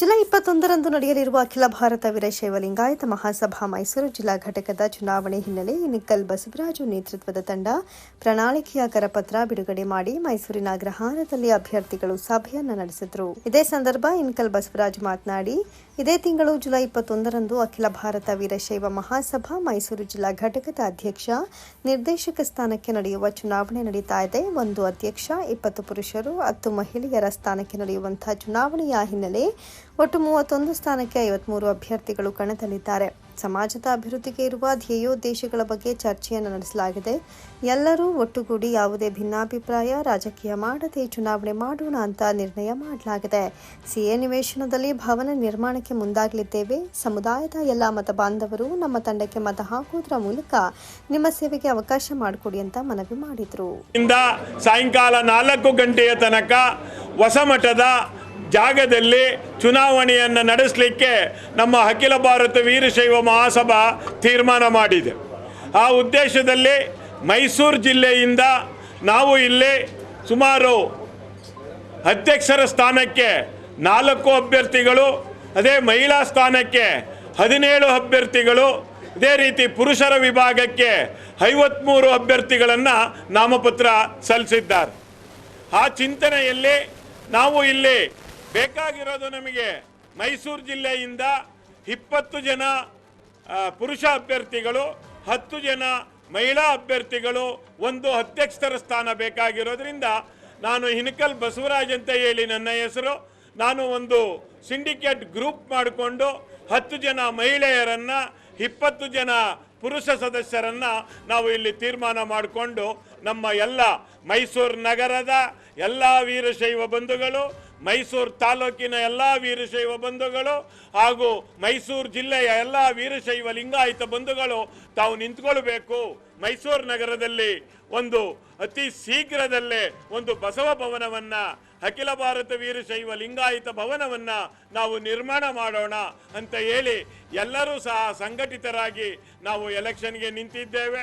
July ಇಪ್ಪತ್ತೊಂದರಂದು ನಡೆಯಲಿರುವ ಅಖಿಲ ಭಾರತ ವೀರಶೈವ ಲಿಂಗಾಯತ ಮಹಾಸಭಾ ಮೈಸೂರು ಜಿಲ್ಲಾ ಘಟಕದ ಚುನಾವಣೆ ಹಿನ್ನೆಲೆ ನಿಕ್ಕಲ್ ಬಸವರಾಜು ನೇತೃತ್ವದ ತಂಡ ಪ್ರಣಾಳಿಕೆಯ ಕರಪತ್ರ ಬಿಡುಗಡೆ ಮಾಡಿ ಮೈಸೂರಿನ ಅಗ್ರಹಾರದಲ್ಲಿ ಅಭ್ಯರ್ಥಿಗಳು ಸಭೆಯನ್ನು ನಡೆಸಿದರು. ಇದೇ ಸಂದರ್ಭ ಇನ್ಕಲ್ ಬಸವರಾಜ್ ಮಾತನಾಡಿ, ಇದೇ ತಿಂಗಳು ಜುಲೈ ಇಪ್ಪತ್ತೊಂದರಂದು ಅಖಿಲ ಭಾರತ ವೀರಶೈವ ಮಹಾಸಭಾ ಮೈಸೂರು ಜಿಲ್ಲಾ ಘಟಕದ ಅಧ್ಯಕ್ಷ ನಿರ್ದೇಶಕ ಸ್ಥಾನಕ್ಕೆ ನಡೆಯುವ ಚುನಾವಣೆ ನಡೀತಾ ಇದೆ. ಒಂದು ಅಧ್ಯಕ್ಷ, ಇಪ್ಪತ್ತು ಪುರುಷರು, ಹತ್ತು ಮಹಿಳೆಯರ ಸ್ಥಾನಕ್ಕೆ ನಡೆಯುವಂತಹ ಚುನಾವಣೆಯ ಹಿನ್ನೆಲೆ ಒಟ್ಟು ಮೂವತ್ತೊಂದು ಸ್ಥಾನಕ್ಕೆ ಐವತ್ಮೂರು ಅಭ್ಯರ್ಥಿಗಳು ಕಣದಲ್ಲಿದ್ದಾರೆ. ಸಮಾಜದ ಅಭಿವೃದ್ಧಿಗೆ ಇರುವ ಧ್ಯೇಯೋದ್ದೇಶಗಳ ಬಗ್ಗೆ ಚರ್ಚೆಯನ್ನು ನಡೆಸಲಾಗಿದೆ. ಎಲ್ಲರೂ ಒಟ್ಟುಗೂಡಿ ಯಾವುದೇ ಭಿನ್ನಾಭಿಪ್ರಾಯ, ರಾಜಕೀಯ ಮಾಡದೆ ಚುನಾವಣೆ ಮಾಡೋಣ ಅಂತ ನಿರ್ಣಯ ಮಾಡಲಾಗಿದೆ. ಸಿಎ ನಿವೇಶನದಲ್ಲಿ ಭವನ ನಿರ್ಮಾಣಕ್ಕೆ ಮುಂದಾಗಲಿದ್ದೇವೆ. ಸಮುದಾಯದ ಎಲ್ಲ ಮತ ಬಾಂಧವರು ನಮ್ಮ ತಂಡಕ್ಕೆ ಮತ ಹಾಕುವುದರ ಮೂಲಕ ನಿಮ್ಮ ಸೇವೆಗೆ ಅವಕಾಶ ಮಾಡಿಕೊಡಿ ಅಂತ ಮನವಿ ಮಾಡಿದರು. ಸಾಯಂಕಾಲ ನಾಲ್ಕು ಗಂಟೆಯ ತನಕ ಹೊಸಮಠದ ಜಾಗದಲ್ಲಿ ಚುನಾವಣೆಯನ್ನು ನಡೆಸಲಿಕ್ಕೆ ನಮ್ಮ ಅಖಿಲ ಭಾರತ ವೀರಶೈವ ಮಹಾಸಭಾ ತೀರ್ಮಾನ ಮಾಡಿದೆ. ಆ ಉದ್ದೇಶದಲ್ಲಿ ಮೈಸೂರು ಜಿಲ್ಲೆಯಿಂದ ನಾವು ಇಲ್ಲಿ ಸುಮಾರು ಅಧ್ಯಕ್ಷರ ಸ್ಥಾನಕ್ಕೆ ನಾಲ್ಕು ಅಭ್ಯರ್ಥಿಗಳು, ಅದೇ ಮಹಿಳಾ ಸ್ಥಾನಕ್ಕೆ ಹದಿನೇಳು ಅಭ್ಯರ್ಥಿಗಳು ಇದೇ ರೀತಿ ಪುರುಷರ ವಿಭಾಗಕ್ಕೆ ಐವತ್ತ್ಮೂರು ಅಭ್ಯರ್ಥಿಗಳನ್ನು ನಾಮಪತ್ರ ಸಲ್ಲಿಸಿದ್ದಾರೆ. ಆ ಚಿಂತನೆಯಲ್ಲಿ ನಾವು ಇಲ್ಲಿ ಬೇಕಾಗಿರೋದು ನಮಗೆ ಮೈಸೂರು ಜಿಲ್ಲೆಯಿಂದ ಇಪ್ಪತ್ತು ಜನ ಪುರುಷ ಅಭ್ಯರ್ಥಿಗಳು, ಹತ್ತು ಜನ ಮಹಿಳಾ ಅಭ್ಯರ್ಥಿಗಳು, ಒಂದು ಅಧ್ಯಕ್ಷರ ಸ್ಥಾನ ಬೇಕಾಗಿರೋದ್ರಿಂದ ನಾನು ಹಿನಕಲ್ ಬಸವರಾಜ್ ಅಂತ ಹೇಳಿ ನನ್ನ ಹೆಸರು. ನಾನು ಒಂದು ಸಿಂಡಿಕೇಟ್ ಗ್ರೂಪ್ ಮಾಡಿಕೊಂಡು ಹತ್ತು ಜನ ಮಹಿಳೆಯರನ್ನು, ಇಪ್ಪತ್ತು ಜನ ಪುರುಷ ಸದಸ್ಯರನ್ನು ನಾವು ಇಲ್ಲಿ ತೀರ್ಮಾನ ಮಾಡಿಕೊಂಡು ನಮ್ಮ ಎಲ್ಲ ಮೈಸೂರು ನಗರದ ಎಲ್ಲ ವೀರಶೈವ ಬಂಧುಗಳು ಮೈಸೂರು ತಾಲೂಕಿನ ಎಲ್ಲ ವೀರಶೈವ ಬಂಧುಗಳು ಹಾಗೂ ಮೈಸೂರು ಜಿಲ್ಲೆಯ ಎಲ್ಲ ವೀರಶೈವ ಲಿಂಗಾಯಿತ ಬಂಧುಗಳು ತಾವು ನಿಂತ್ಕೊಳ್ಬೇಕು. ಮೈಸೂರು ನಗರದಲ್ಲಿ ಒಂದು ಅತಿ ಶೀಘ್ರದಲ್ಲೇ ಒಂದು ಬಸವ ಭವನವನ್ನು, ಅಖಿಲ ಭಾರತ ವೀರಶೈವ ಲಿಂಗಾಯಿತ ಭವನವನ್ನ ನಾವು ನಿರ್ಮಾಣ ಮಾಡೋಣ ಅಂತ ಹೇಳಿ ಎಲ್ಲರೂ ಸಹ ಸಂಘಟಿತರಾಗಿ ನಾವು ಎಲೆಕ್ಷನ್ಗೆ ನಿಂತಿದ್ದೇವೆ.